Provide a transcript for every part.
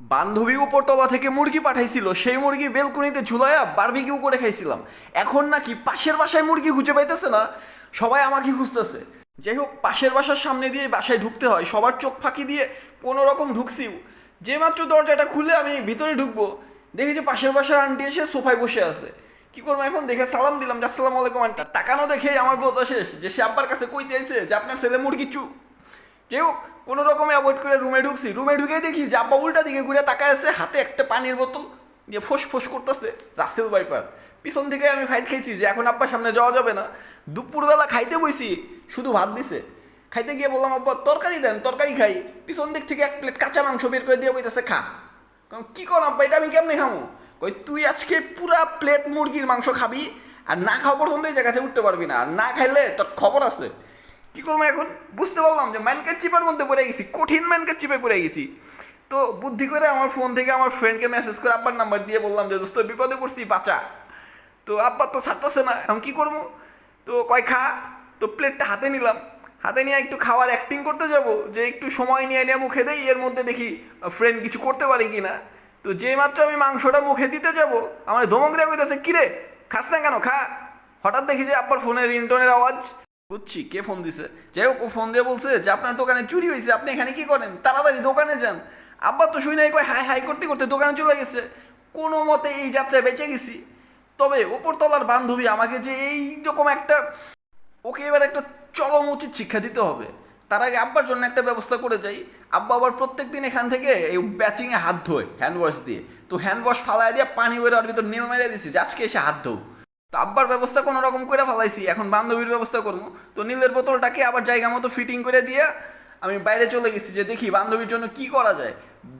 বান্ধবী উপরতলা থেকে মুরগি পাঠাইছিল, সেই মুরগি বেলকুনিতে ঝুলাইয়া বারবিকিউ করে খাইছিলাম। এখন নাকি পাশের বাসায় মুরগি খুঁজে পাইতেছে না? সবাই আমাকে খুঁজতেছে। যাই হোক, পাশের বাসার সামনে দিয়ে বাসায় ঢুকতে হয়। সবার চোখ ফাঁকি দিয়ে কোনো রকম ঢুকছি। যে মাত্র দরজাটা খুলে আমি ভিতরে ঢুকবো, দেখি যে পাশের বাসার আন্টি এসে সোফায় বসে আছে। কি করব এখন? দেখে সালাম দিলাম যে, আসসালামু আলাইকুম আন্টি। তাকানো দেখে আমার বোঝা শেষ যে, সে আব্বার কাছে কইতে আইছে যে, আপনার ছেলে মুরগি চু যাই হোক কোনো রকমে অ্যাভয়েড করে ঢুকছি রুমে ঢুকে দেখি যে আব্বা উল্টা দিকে ঘুরে তাকায় আছে, হাতে একটা পানির বোতল দিয়ে ফোস ফোস করতেছে, রাসেল ভাইপার। পিছন থেকে আমি ফাইট খাইছি যে এখন আব্বার সামনে যাওয়া যাবে না। দুপুরবেলা খাইতে বইছি, শুধু ভাত দিছে। খাইতে গিয়ে বললাম, আব্বা, তরকারি দেন, তরকারি খাই। পিছন দিক থেকে এক প্লেট কাঁচা মাংস বের করে দিয়ে কইতেছে খা। কারণ কি কর আব্বা, এটা আমি কেমনে খামো? কই, তুই আজকে পুরা প্লেট মুরগির মাংস খাবি, আর না খাওয়া পর্যন্ত এই জায়গা থেকে উঠতে পারবি না। আর না খাইলে তোর খবর আছে। কি করব এখন? বুঝতে পারলাম যে ম্যানকার চিপার মধ্যে পড়ে গেছি, কঠিন ম্যানকার চিপে পড়ে গেছি। তো বুদ্ধি করে আমার ফোন থেকে আমার ফ্রেন্ডকে মেসেজ করে আব্বার নাম্বার দিয়ে বললাম যে, দোস্ত, বিপদে পড়ছি, বাঁচা। তো আব্বা তো ছাড়তেছে না আমি কি করব? তো কয়, খা। তো প্লেটটা হাতে নিলাম। হাতে নিয়ে একটু খাওয়ার অ্যাক্টিং করতে যাব, যে একটু সময় নিয়ে নিয়ে মুখে দেই, এর মধ্যে দেখি ফ্রেন্ড কিছু করতে পারি কি না তো যে মাত্র আমি মাংসটা মুখে দিতে যাব, আমার ধমক দেওয়া কইতেছে কিরে খাস না কেন? খা। হঠাৎ দেখি যে আব্বার ফোনের রিংটোনের আওয়াজ বুঝছি, কে ফোন দিছে? যাই হোক, ও ফোন দিয়ে বলছে যে আপনার দোকানে চুরি হয়েছে, আপনি এখানে কি করেন? তাড়াতাড়ি দোকানে যান। আব্বা তো শুনে কয় হাই হাই করতে করতে দোকানে চলে গেছে। কোনো মতে এই যাত্রায় বেঁচে গেছি। তবে ওপরতলার বান্ধবী আমাকে যে এই রকম একটা, ওকে এবার একটা চরম উচিত শিক্ষা দিতে হবে। তার আগে আব্বার জন্য একটা ব্যবস্থা করে যাই। আব্বা আবার প্রত্যেক দিন এখান থেকে এই ব্যাচিংয়ে হাত ধোয় হ্যান্ড ওয়াশ দিয়ে। তো হ্যান্ড ওয়াশ ফালাই দিয়ে পানি বেরো আর ভিতর নীল মেরে দিছি আজকে এসে হাত ধোও তো আব্বার ব্যবস্থা কোনো রকম করে ফেলাইছি, এখন বান্ধবীর ব্যবস্থা করব। তো নীলের বোতলটাকে আবার জায়গা মতো ফিটিং করে দিয়ে আমি বাইরে চলে গেছি যে দেখি বান্ধবীর জন্য কি করা যায়।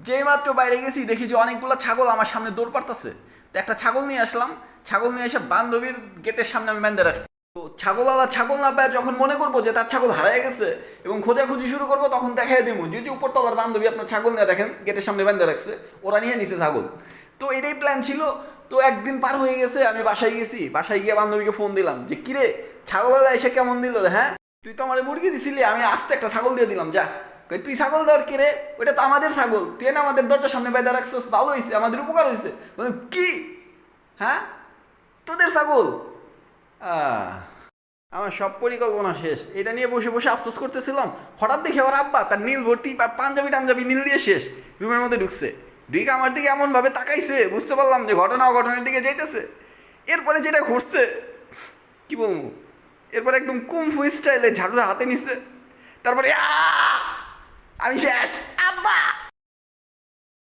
যেই মাত্র বাইরে গেছি দেখি যে অনেকগুলো ছাগল আমার সামনে দৌড় পারতেছে তো একটা ছাগল নিয়ে আসলাম, ছাগল নিয়ে এসে বান্ধবীর গেটের সামনে আমি বেঁধে রাখছি। তো ছাগল ছাগলওয়ালা ছাগল না পায় যখন মনে করব যে তার ছাগল হারিয়ে গেছে এবং খোঁজাখুঁজি শুরু করব, তখন দেখাই দেবো যদি উপর উপরতলার বান্ধবী আপনার ছাগল নিয়ে দেখেন, গেটের সামনে বেঁধে রাখছে, ওরা নিয়ে নিছে ছাগল। তো এটাই প্ল্যান ছিল। তো একদিন পার হয়ে গেছে, আমি বাসায় গেছি। বাসায় গিয়ে বান্ধবীকে ফোন দিলাম যে, কিরে ছাগলওয়ালা এসে কেমন দিল রে হ্যাঁ? তুই তো আমার মুরগি দিছিলি, আমি আস্তে একটা ছাগল দিয়ে দিলাম, যা। তুই ছাগল দেওয়ার কে রে? ওটা তো আমাদের ছাগল। তুই না আমাদের দরজার সামনে বেঁধে রাখছিস, ভালো হয়েছে আমাদের উপকার হয়েছে কি? হ্যাঁ? তোদের ছাগল? আমার সব পরিকল্পনা শেষ। এটা নিয়ে বসে বসে আফসোস করতেছিলাম। হঠাৎ দেখি আমার আব্বা তার নীল ভর্তি পাঞ্জাবি টাঞ্জাবি নীল দিয়ে শেষ। রুমের মধ্যে ঢুকছে। ঢুকে আমার দিকে এমনভাবে তাকাইছে, বুঝতে পারলাম যে ঘটনা ঘটনার দিকে যাইতেছে। এরপরে যেটা ঘটছে, কি বলব? এরপরে একদম কুমফু স্টাইলে ঝাড়ুর হাতে নিছে, তারপরে! আমি শেষ, আব্বা!